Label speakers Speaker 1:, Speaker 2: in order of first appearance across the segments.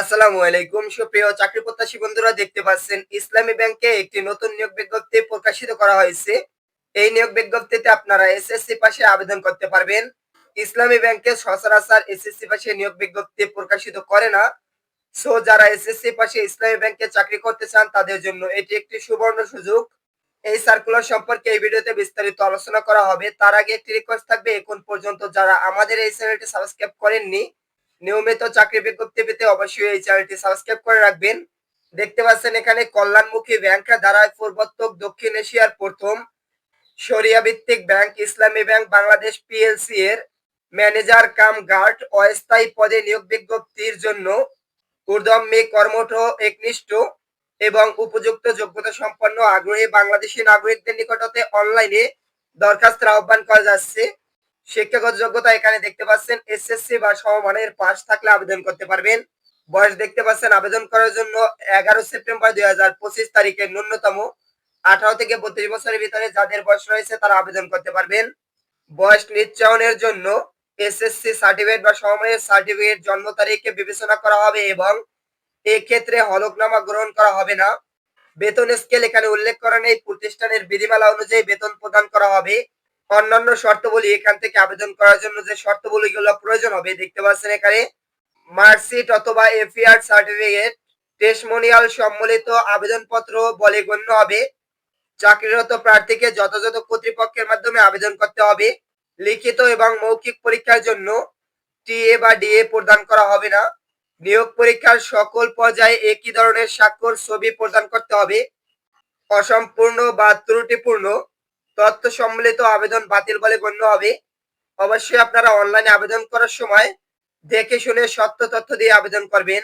Speaker 1: আসসালামু আলাইকুম। সুপ্রিয় চাকরি প্রত্যাশী বন্ধুরা, দেখতে পাচ্ছেন ইসলামী ব্যাংকে একটি নতুন নিয়োগ বিজ্ঞপ্তি প্রকাশিত করা হয়েছে। এই নিয়োগ বিজ্ঞপ্তিতে আপনারা এসএসসি পাশে আবেদন করতে পারবেন। ইসলামী ব্যাংকে সচরাচর এসএসসি পাশে নিয়োগ বিজ্ঞপ্তি প্রকাশিত করে না। সো, যারা এসএসসি পাশে ইসলামী ব্যাংকে চাকরি করতে চান, তাদের জন্য এটি একটি সুবর্ণ সুযোগ। এই সার্কুলার সম্পর্কে এই ভিডিওতে বিস্তারিত আলোচনা করা হবে। তার আগে একটি রিকোয়েস্ট থাকবে, এখন পর্যন্ত যারা আমাদের এই চ্যানেলটি সাবস্ক্রাইব করেননি নিয়মিত চাকরি বিজ্ঞপ্তি পেতে অবশ্যই এই চ্যানেলটি সাবস্ক্রাইব করে রাখবেন। দেখতে পাচ্ছেন এখানে কল্যাণমুখী ব্যাংক দ্বারাই পূর্বোত্তর দক্ষিণ এশিয়ার প্রথম সরিয়া ভিত্তিক bank Islami bank Bangladesh PLC এর ম্যানেজার কাম গার্ড, অস্থায়ী পদে নিয়োগ বিজ্ঞপ্তির জন্য ঊর্ধ্বমে কর্মঠ, একনিষ্ঠ এবং উপযুক্ত যোগ্যতা সম্পন্ন আগ্রহী বাংলাদেশি নাগরিকদের নিকটতে অনলাইনে দরখাস্তের আহ্বান করা যাচ্ছে। শিক্ষাগত যোগ্যতা এখানে দেখতে পাচ্ছেন এসএসসি বা সমমানের পাস থাকলে আবেদন করতে পারবেন। বয়স দেখতে পাচ্ছেন, আবেদন করার জন্য এগারো সেপ্টেম্বর দুই হাজার পঁচিশ তারিখের ন্যূনতম আঠারো থেকে বত্রিশ বছরের ভিতরে যাদের বয়স রয়েছে তারা আবেদন করতে পারবেন। বয়স নিশ্চয়নের জন্য এসএসসি সার্টিফিকেট বা সমমানের সার্টিফিকেট জন্ম তারিখে বিবেচনা করা হবে এবং এক্ষেত্রে হলফনামা গ্রহণ করা হবে না। বেতন স্কেল এখানে উল্লেখ করা নেই। প্রতিষ্ঠানের বিধিমালা অনুযায়ী বেতন প্রদান করা হবে। অন্যান্য শর্তবলী এখান থেকে আবেদন করার জন্য যে শর্তবলীগুলো প্রয়োজন হবে, দেখতে পাচ্ছেন এখানে মার্কশিট অথবা এফিআর সার্টিফিকেট টেস্টমোনিয়াল সম্মিলিত আবেদনপত্র বলে গণ্য হবে, চাকরিরত প্রার্থীকে যথাযথ কর্তৃপক্ষের মাধ্যমে আবেদন করতে হবে, লিখিত এবং মৌখিক পরীক্ষার জন্য টিএ বা ডিএ প্রদান করা হবে না, নিয়োগ পরীক্ষার সকল পর্যায়ে একই ধরনের স্বাক্ষর, ছবি প্রদান করতে হবে, অসম্পূর্ণ বা ত্রুটিপূর্ণ তথ্য সম্মিলিত আবেদন বাতিল বলে গণ্য হবে। অবশ্যই আপনারা অনলাইনে আবেদন করার সময় দেখে শুনে সত্য তথ্য দিয়ে আবেদন করবেন।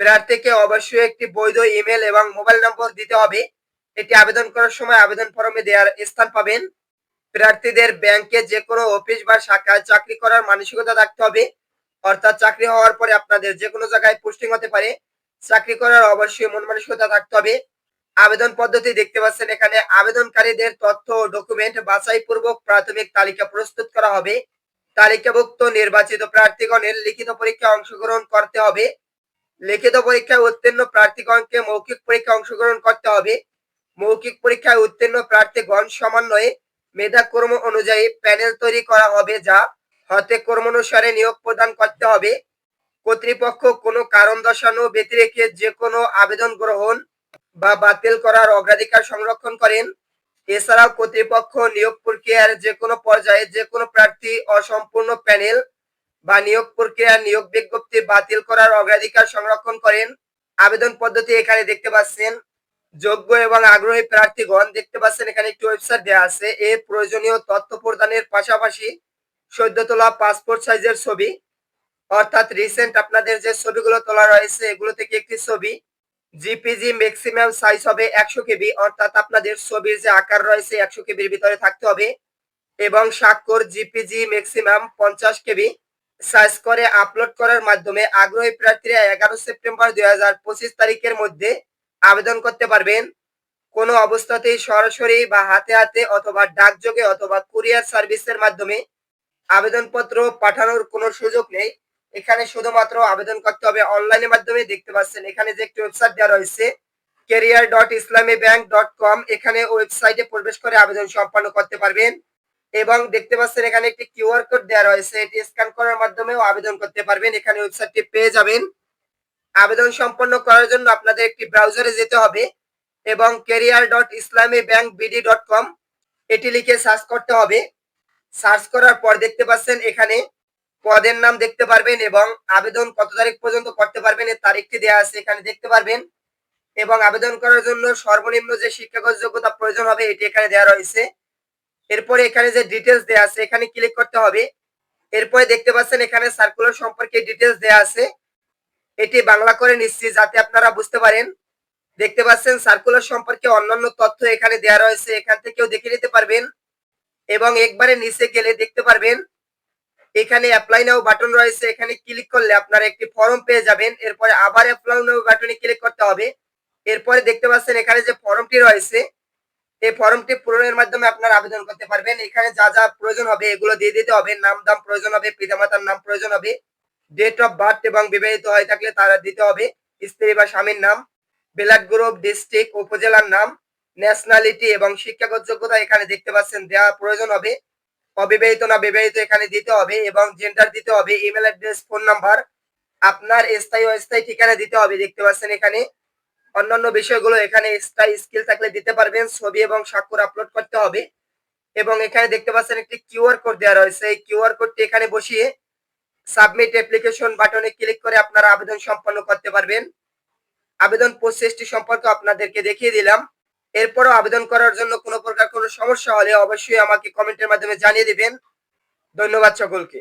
Speaker 1: প্রার্থীকে অবশ্যই একটি বৈধ ইমেল এবং মোবাইল নম্বর দিতে হবে। এটি আবেদন করার সময় আবেদন ফর্মে দেওয়ার স্থান পাবেন। প্রার্থীদের ব্যাংকে যে কোনো অফিস বা শাখায় চাকরি করার মানসিকতা থাকতে হবে। অর্থাৎ চাকরি হওয়ার পরে আপনাদের যে কোনো জায়গায় পোস্টিং হতে পারে। চাকরি করার অবশ্যই মন মানসিকতা থাকতে হবে। আবেদন পদ্ধতি দেখতে পাচ্ছেন এখানে। আবেদনকারীদের তথ্য ডকুমেন্ট বাছাই পূর্বক প্রাথমিক তালিকা প্রস্তুত করা হবে। তালিকাভুক্ত নির্বাচিত প্রার্থীগণের লিখিত পরীক্ষায় অংশগ্রহণ করতে হবে। লিখিত পরীক্ষায় উত্তীর্ণ প্রার্থীগণকে মৌখিক পরীক্ষায় অংশগ্রহণ করতে হবে। মৌখিক পরীক্ষায় উত্তীর্ণ প্রার্থীগণ সমন্বয়ে মেধাক্রম অনুযায়ী প্যানেল তৈরি করা হবে যা হতে কর্মানুসারে নিয়োগ প্রদান করতে হবে। কর্তৃপক্ষ কোনো কারণ দর্শানো ব্যতিরেকে যে কোনো আবেদন গ্রহণ বা বাতিল করার অগ্রাধিকার সংরক্ষণ করেন। এছাড়াও কর্তৃপক্ষ নিয়োগ প্রক্রিয়ার যে কোনো পর্যায়ে যে কোনো প্রার্থী অসম্পূর্ণ প্যানেল বা নিয়োগ প্রক্রিয়ার নিয়োগ বিজ্ঞপ্তি বাতিল করার অগ্রাধিকার সংরক্ষণ করেন। আবেদন পদ্ধতি এখানে দেখতে পাচ্ছেন। যোগ্য এবং আগ্রহী প্রার্থীগণ দেখতে পাচ্ছেন এখানে একটি ওয়েবসাইট দেওয়া আছে। এ প্রয়োজনীয় তথ্য প্রদানের পাশাপাশি সদ্য তোলা পাসপোর্ট সাইজের ছবি, অর্থাৎ রিসেন্ট আপনাদের যে ছবিগুলো তোলা রয়েছে, এগুলো থেকে একটি ছবি জিপিজি ম্যাক্সিমাম সাইজ হবে একশো কেবি, অর্থাৎ আপনাদের ছবির যে আকার রয়েছে একশো কেবির ভিতরে থাকতে হবে। এবং স্বাক্ষর জিপিজি ম্যাক্সিমাম পঞ্চাশ কেবি। সাইজ করে আপলোড করার মাধ্যমে আগ্রহী প্রার্থীরা এগারো সেপ্টেম্বর দুই হাজার পঁচিশ তারিখের মধ্যে আবেদন করতে পারবেন। কোনো অবস্থাতেই সরাসরি বা হাতে হাতে অথবা ডাকযোগে অথবা কুরিয়ার সার্ভিসের মাধ্যমে আবেদনপত্র পাঠানোর কোনো সুযোগ নেই। এখানে শুধুমাত্র আবেদন করতে হবে অনলাইনের মাধ্যমে দেখতে পাচ্ছেন। এখানে যে একটি ওয়েবসাইট দেওয়া রয়েছে career dot Islami bank dot com এখানে ওয়েবসাইটে প্রবেশ করে আবেদন সম্পন্ন করতে পারবেন এবং দেখতে পাচ্ছেন এখানে একটি কিউআর কোড দেওয়া রয়েছে, এটি স্ক্যান করার মাধ্যমেও আবেদন করতে পারবেন। এখানে ওয়েবসাইটটি পেয়ে যাবেন। আবেদন সম্পন্ন করার জন্য আপনাদের একটি ব্রাউজারে যেতে হবে এবং career dot Islami bank BD dot com এটি লিখে সার্চ করতে হবে। সার্চ করার পর দেখতে পাচ্ছেন এখানে পদের নাম দেখতে পারবেন এবং আবেদন কত তারিখ পর্যন্ত করতে পারবেন এর তারিখটি দেওয়া আছে এখানে দেখতে পারবেন। এবং আবেদন করার জন্য সর্বনিম্ন যে শিক্ষাগত যোগ্যতা প্রয়োজন হবে এটি এখানে দেওয়া রয়েছে। এরপরে এখানে যে ডিটেলস দেওয়া আছে, এখানে ক্লিক করতে হবে। এরপরে দেখতে পাচ্ছেন এখানে সার্কুলার সম্পর্কে ডিটেলস দেওয়া আছে। এটি বাংলা করে নিচ্ছি যাতে আপনারা বুঝতে পারেন। দেখতে পাচ্ছেন সার্কুলার সম্পর্কে অন্যান্য তথ্য এখানে দেওয়া রয়েছে। এখান থেকেও দেখে নিতে পারবেন। এবং একবারে নিচে গেলে দেখতে পারবেন এখানে অ্যাপ্লাই নাও বাটন রয়েছে, এখানে ক্লিক করলে আপনারা একটি ফর্ম পেয়ে যাবেন। এরপরে আবার অ্যাপ্লাই নাও বাটনে ক্লিক করতে হবে। এরপরে দেখতে পাচ্ছেন এখানে যে ফর্মটি রয়েছে, এই ফর্মটি পূরণের মাধ্যমে আপনারা আবেদন করতে পারবেন। এখানে যা যা প্রয়োজন হবে এগুলো দিয়ে দিতে হবে। নাম, দাম প্রয়োজন হবে, পিতামাতার নাম প্রয়োজন হবে ডেট অফ বার্থ এবং বিবাহিত হয়ে থাকলে তারা দিতে হবে। স্ত্রী বা স্বামীর নাম, ব্লাড গ্রুপ ডিস্ট্রিক্ট উপজেলার নাম ন্যাশনালিটি এবং শিক্ষাগত যোগ্যতা এখানে দেখতে পাচ্ছেন দেওয়া প্রয়োজন হবে। অবিবাহিত না বিবাহিত এখানে দিতে হবে এবং জেন্ডার দিতে হবে ইমেল অ্যাড্রেস ফোন নাম্বার আপনার স্থায়ী অস্থায়ী ঠিকানা দিতে হবে, দেখতে পাচ্ছেন এখানে। অন্যান্য বিষয়গুলো এখানে স্থায়ী স্কিল থাকলে দিতে পারবেন, ছবি এবং স্বাক্ষর আপলোড করতে হবে। এবং এখানে দেখতে পাচ্ছেন একটি কিউআর কোড দেওয়া রয়েছে, এই কিউআর কোডটি এখানে বসিয়ে সাবমিট অ্যাপ্লিকেশন বাটনে ক্লিক করে আপনারা আবেদন সম্পন্ন করতে পারবেন। আবেদন প্রসেসটি সম্পর্কে আপনাদেরকে দেখিয়ে দিলাম। এরপরও আবেদন করার জন্য কোনো প্রকার কোনো সমস্যা হলে অবশ্যই আমাকে কমেন্টের মাধ্যমে জানিয়ে দিবেন। ধন্যবাদ সকলকে।